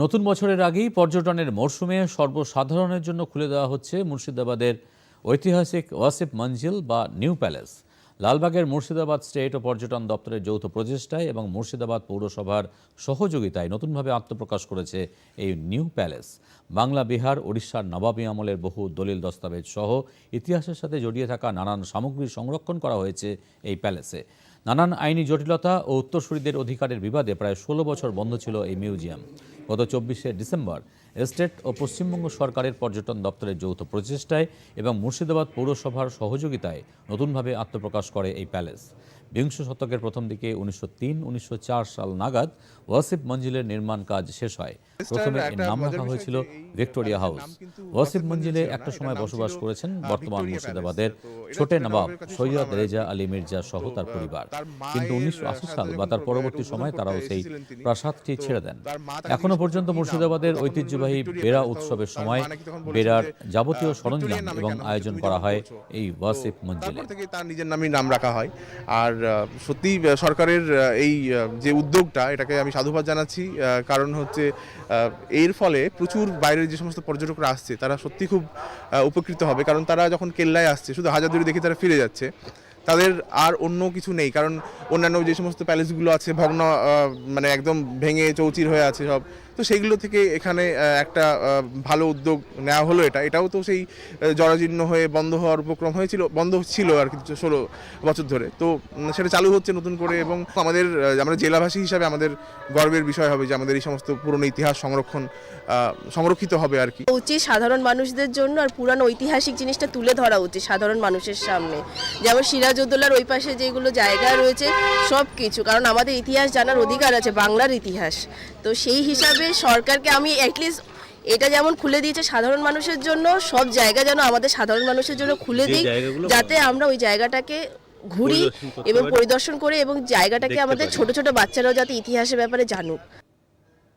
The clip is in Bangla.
নতুন বছরের আগেই পর্যটনের মরশুমে সর্বসাধারণের জন্য খুলে দেওয়া হচ্ছে মুর্শিদাবাদের ঐতিহাসিক ওয়াসিফ মঞ্জিল বা নিউ প্যালেস। লালবাগের মুর্শিদাবাদ স্টেট ও পর্যটন দপ্তরের যৌথ প্রচেষ্টায় এবং মুর্শিদাবাদ পৌরসভার সহযোগিতায় নতুনভাবে আত্মপ্রকাশ করেছে এই নিউ প্যালেস। বাংলা, বিহার, ওড়িশার নবাবী আমলের বহু দলিল দস্তাবেজ সহ ইতিহাসের সাথে জড়িয়ে থাকা নানান সামগ্রী সংরক্ষণ করা হয়েছে এই প্যালেসে। নানান আইনি জটিলতা ও উত্তরসূরিদের অধিকারের বিবাদে প্রায় ষোলো বছর বন্ধ ছিল এই মিউজিয়াম। গত চব্বিশে ডিসেম্বর এস্টেট ও পশ্চিমবঙ্গ সরকারের পর্যটন দপ্তরের যৌথ প্রচেষ্টায় এবং মুর্শিদাবাদ পৌরসভার সহযোগিতায় নতুনভাবে আত্মপ্রকাশ করে এই প্যালেস। বিংশ শতকের প্রথম দিকে উনিশশো তিন সাল নাগাদ ওয়াসিফ মঞ্জিলের নির্মাণ কাজ শেষ হয়। প্রথমে এর নাম রাখা হয়েছিল ভিক্টোরিয়া হাউস। ওয়াসিফ মঞ্জিলে একটা সময় বসবাস করেছেন বর্তমান মুর্শিদাবাদের ছোটে নবাব সৈয়দ রেজা আলী মির্জা সহ তার পরিবার। কিন্তু উনিশশো আশি সাল বা তার পরবর্তী সময়ে তারাও সেই প্রাসাদটি ছেড়ে দেন। এখনও পর্যন্ত মুর্শিদাবাদের ঐতিহ্যবাহী বেড়া উৎসবের সময় বেড়ার যাবতীয় সরঞ্জাম এবং আয়োজন করা হয় এই ওয়াসিফ মঞ্জিলে। থেকে তার নিজের নামেই নাম রাখা হয়। আর সত্যি সরকারের এই যে উদ্যোগটা, এটাকে আমি সাধুবাদ জানাচ্ছি কারণ হচ্ছে এর ফলে প্রচুর বাইরের যে সমস্ত পর্যটকরা আসছে, তারা সত্যি খুব উপকৃত হবে। কারণ তারা যখন কেল্লায় আসছে, শুধু হাজারদুয়ারি দেখে তারা ফিরে যাচ্ছে। তাদের আর অন্য কিছু নেই, কারণ অন্যান্য যে সমস্ত প্যালেসগুলো আছে, ভগ্ন মানে একদম ভেঙে চৌচির হয়ে আছে সব তো সেইগুলো থেকে এখানে একটা ভালো উদ্যোগ নেওয়া হলো এটা। এটাও তো সেই জরাজীর্ণ হয়ে বন্ধ হওয়ার উপক্রম হয়েছিল, বন্ধ ছিল আর কি ষোলো বছর ধরে। তো সেটা চালু হচ্ছে নতুন করে এবং আমাদের আমরা জেলাভাষী হিসাবে আমাদের গর্বের বিষয় হবে যে আমাদের এই সমস্ত পুরনো ইতিহাস সংরক্ষণ সংরক্ষিত হবে আর কি। উচিত সাধারণ মানুষদের জন্য আর পুরানো ঐতিহাসিক জিনিসটা তুলে ধরা উচিত সাধারণ মানুষের সামনে। যেমন সিরাজউদ্দৌলার ওই পাশে যেগুলো জায়গা রয়েছে সব কিছু কারণ আমাদের ইতিহাস জানার অধিকার আছে, বাংলার ইতিহাস। তো সেই হিসাবে সরকারকে আমি অ্যাটলিস্ট এটা যেমন খুলে দিয়েছে সাধারণ মানুষের জন্য সব জায়গা যেন আমাদের সাধারণ মানুষের জন্য খুলে দিই যাতে আমরা ওই জায়গাটাকে ঘুরি এবং পরিদর্শন করে এবং জায়গাটাকে আমাদের ছোট ছোট বাচ্চারাও যাতে ইতিহাসের ব্যাপারে জানুক।